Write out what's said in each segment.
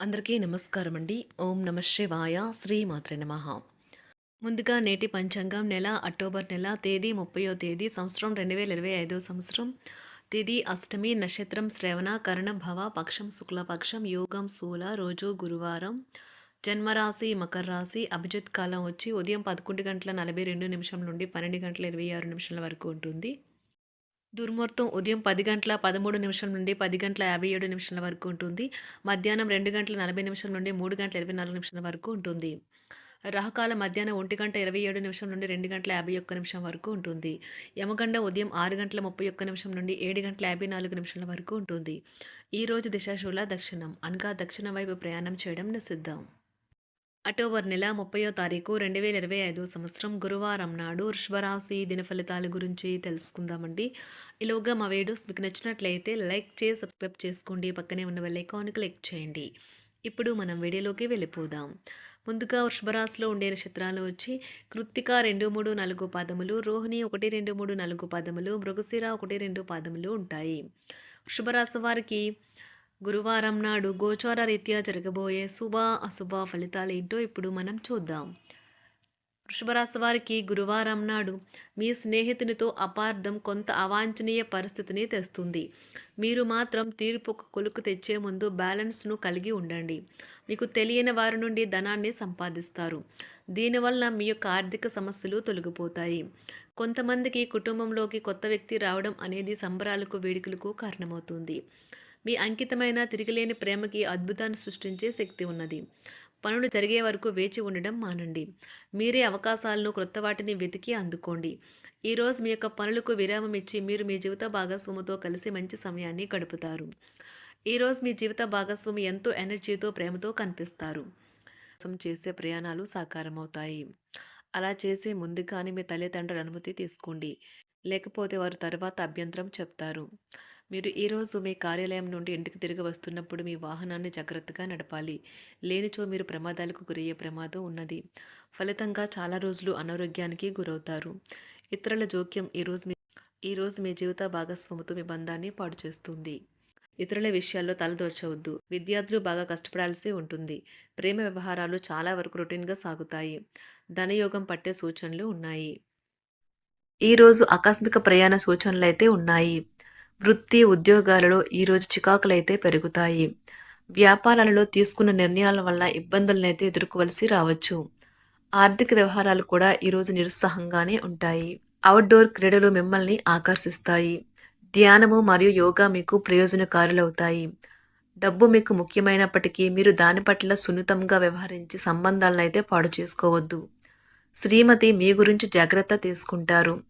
అందరికీ నమస్కారం అండి. ఓం నమ శివాయ. శ్రీ మాత్ర నమ. ముందుగా నేటి పంచాంగం నెల అక్టోబర్ నెల తేదీ ముప్పయో తేదీ సంవత్సరం రెండు వేల ఇరవై ఐదో సంవత్సరం. తేదీ అష్టమి నక్షత్రం శ్రవణ కరణ భవ పక్షం శుక్లపక్షం యోగం శూల రోజు గురువారం. జన్మరాశి మకర రాశి అభిజిత్ కాలం వచ్చి ఉదయం పదకొండు గంటల నలభై రెండు నిమిషం నుండి పన్నెండు గంటల ఇరవై ఆరు నిమిషాల వరకు ఉంటుంది. దుర్ముహూర్తం ఉదయం పది గంటల పదమూడు నిమిషం నుండి పది గంటల యాభై ఏడు నిమిషాల వరకు ఉంటుంది. మధ్యాహ్నం రెండు గంటల నలభై నిమిషం నుండి మూడు గంటల ఇరవై నాలుగు నిమిషాల వరకు ఉంటుంది. రాహకాల మధ్యాహ్నం ఒంటి గంట ఇరవై ఏడు నిమిషం నుండి రెండు గంటల యాభై ఒక్క నిమిషం వరకు ఉంటుంది. యమగండ ఉదయం ఆరు గంటల ముప్పై ఒక్క నిమిషం నుండి ఏడు గంటల యాభై నాలుగు నిమిషాల వరకు ఉంటుంది. ఈ రోజు దిశాశూల దక్షిణం అనగా దక్షిణ వైపు ప్రయాణం చేయడం నిషిద్ధం. అక్టోబర్ నెల ముప్పయో తారీఖు రెండు వేల ఇరవై ఐదు సంవత్సరం గురువారం నాడు వృషభరాశి దిన ఫలితాల గురించి తెలుసుకుందామండి. ఇలాగా మా వీడియోస్ మీకు నచ్చినట్లయితే లైక్ చేసి సబ్స్క్రైబ్ చేసుకోండి. పక్కనే ఉన్న బెల్ క్లిక్ చేయండి. ఇప్పుడు మనం వీడియోలోకి వెళ్ళిపోదాం. ముందుగా వృషభరాశిలో ఉండే నక్షత్రాలు వచ్చి కృత్తిక రెండు మూడు నాలుగు పాదములు రోహిణి ఒకటి రెండు మూడు నాలుగు పాదములు మృగశిర ఒకటి రెండు పాదములు ఉంటాయి. వృషభరాశి వారికి గురువారం నాడు గోచార రీత్యా జరగబోయే శుభ అశుభ ఫలితాలు ఏంటో ఇప్పుడు మనం చూద్దాం. వృషభరాశి వారికి గురువారం నాడు మీ స్నేహితునితో అపార్థం కొంత అవాంఛనీయ పరిస్థితిని తెస్తుంది. మీరు మాత్రం తీర్పు కొలుకు తెచ్చే ముందు బ్యాలెన్స్ను కలిగి ఉండండి. మీకు తెలియని వారి నుండి ధనాన్ని సంపాదిస్తారు. దీనివల్ల మీ యొక్క ఆర్థిక సమస్యలు తొలగిపోతాయి. కొంతమందికి కుటుంబంలోకి కొత్త వ్యక్తి రావడం అనేది సంబరాలకు వేడుకలకు కారణమవుతుంది. మీ అంకితమైన తిరిగిలేని ప్రేమకి అద్భుతాన్ని సృష్టించే శక్తి ఉన్నది. పనులు జరిగే వరకు వేచి ఉండడం మానండి. మీరే అవకాశాలను క్రొత్త వాటిని వెతికి అందుకోండి. ఈరోజు మీ యొక్క పనులకు విరామం ఇచ్చి మీరు మీ జీవిత భాగస్వామితో కలిసి మంచి సమయాన్ని గడుపుతారు. ఈరోజు మీ జీవిత భాగస్వామి ఎంతో ఎనర్జీతో ప్రేమతో కనిపిస్తారు. చేసే ప్రయాణాలు సాకారమవుతాయి. అలా చేసే ముందుగానే మీ తల్లిదండ్రుల అనుమతి తీసుకోండి. లేకపోతే వారు తర్వాత అభ్యంతరం చెప్తారు. మీరు ఈరోజు మీ కార్యాలయం నుండి ఇంటికి తిరిగి వస్తున్నప్పుడు మీ వాహనాన్ని జాగ్రత్తగా నడపాలి. లేనిచో మీరు ప్రమాదాలకు గురయ్యే ప్రమాదం ఉన్నది. ఫలితంగా చాలా రోజులు అనారోగ్యానికి గురవుతారు. ఇతరుల జోక్యం ఈరోజు మీ ఈరోజు మీ జీవిత భాగస్వామితో మీ బంధాన్ని పాడు చేస్తుంది. ఇతరుల విషయాల్లో తలదోర్చవద్దు. విద్యార్థులు బాగా కష్టపడాల్సి ఉంటుంది. ప్రేమ వ్యవహారాలు చాలా వరకు రొటీన్గా సాగుతాయి. ధనయోగం పట్టే సూచనలు ఉన్నాయి. ఈరోజు ఆకస్మిక ప్రయాణ సూచనలు అయితే ఉన్నాయి. వృత్తి ఉద్యోగాలలో ఈరోజు చికాకులైతే పెరుగుతాయి. వ్యాపారాలలో తీసుకున్న నిర్ణయాల వల్ల ఇబ్బందులనైతే ఎదుర్కోవలసి రావచ్చు. ఆర్థిక వ్యవహారాలు కూడా ఈరోజు నిరుత్సాహంగానే ఉంటాయి. అవుట్డోర్ క్రీడలు మిమ్మల్ని ఆకర్షిస్తాయి. ధ్యానము మరియు యోగా మీకు ప్రయోజనకారులవుతాయి. డబ్బు మీకు ముఖ్యమైనప్పటికీ మీరు దాని పట్ల సున్నితంగా వ్యవహరించి సంబంధాలను అయితే పాడు చేసుకోవద్దు. శ్రీమతి మీ గురించి జాగ్రత్త తీసుకుంటారు.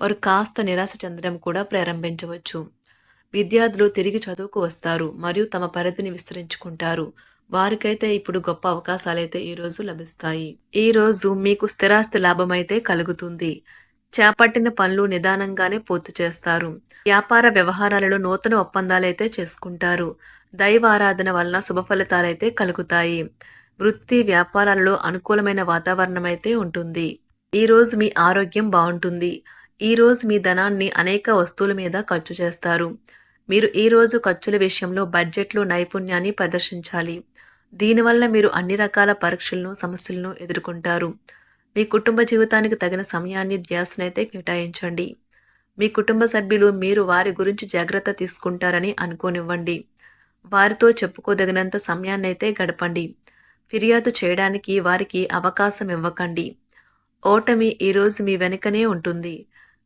వారు కాస్త నిరాశ చెందడం కూడా ప్రారంభించవచ్చు. విద్యార్థులు తిరిగి చదువుకు వస్తారు మరియు తమ పరిధిని విస్తరించుకుంటారు. వారికైతే ఇప్పుడు గొప్ప అవకాశాలైతే ఈరోజు లభిస్తాయి. ఈరోజు మీకు స్థిరాస్తి లాభం అయితే కలుగుతుంది. చేపట్టిన పనులు నిదానంగానే పూర్తి చేస్తారు. వ్యాపార వ్యవహారాలలో నూతన ఒప్పందాలైతే చేసుకుంటారు. దైవారాధన వలన శుభ ఫలితాలైతే కలుగుతాయి. వృత్తి వ్యాపారాలలో అనుకూలమైన వాతావరణం అయితే ఉంటుంది ఈరోజు మీ ఆరోగ్యం బాగుంటుంది. ఈరోజు మీ ధనాన్ని అనేక వస్తువుల మీద ఖర్చు చేస్తారు. మీరు ఈరోజు ఖర్చుల విషయంలో బడ్జెట్లో నైపుణ్యాన్ని ప్రదర్శించాలి. దీనివల్ల మీరు అన్ని రకాల పరీక్షలను సమస్యలను ఎదుర్కొంటారు. మీ కుటుంబ జీవితానికి తగిన సమయాన్ని ధ్యాసనైతే కేటాయించండి. మీ కుటుంబ సభ్యులు మీరు వారి గురించి జాగ్రత్త తీసుకుంటారని అనుకోనివ్వండి. వారితో చెప్పుకోదగినంత సమయాన్నైతే గడపండి. ఫిర్యాదు చేయడానికి వారికి అవకాశం ఇవ్వకండి. ఓటమి ఈరోజు మీ వెనుకనే ఉంటుంది.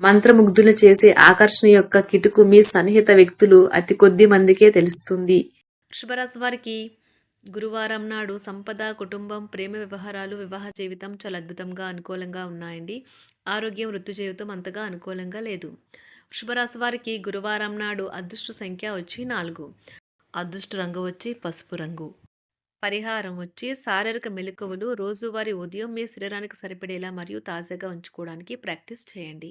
మంత్రముగ్ధులు చేసే ఆకర్షణ యొక్క కిటుకు మీ సన్నిహిత వ్యక్తులు అతి కొద్ది మందికే తెలుస్తుంది. వృషభరాశి వారికి గురువారం నాడు సంపద కుటుంబం ప్రేమ వ్యవహారాలు వివాహ జీవితం చాలా అద్భుతంగా అనుకూలంగా ఉన్నాయండి. ఆరోగ్యం వృత్తి జీవితం అంతగా అనుకూలంగా లేదు. వృషభరాశి వారికి గురువారం నాడు అదృష్ట సంఖ్య వచ్చి నాలుగు. అదృష్ట రంగు వచ్చి పసుపు రంగు. పరిహారం వచ్చి శారీరక మెలకువలు రోజువారీ ఉదయం మీ శరీరానికి సరిపడేలా మరియు తాజాగా ఉంచుకోవడానికి ప్రాక్టీస్ చేయండి.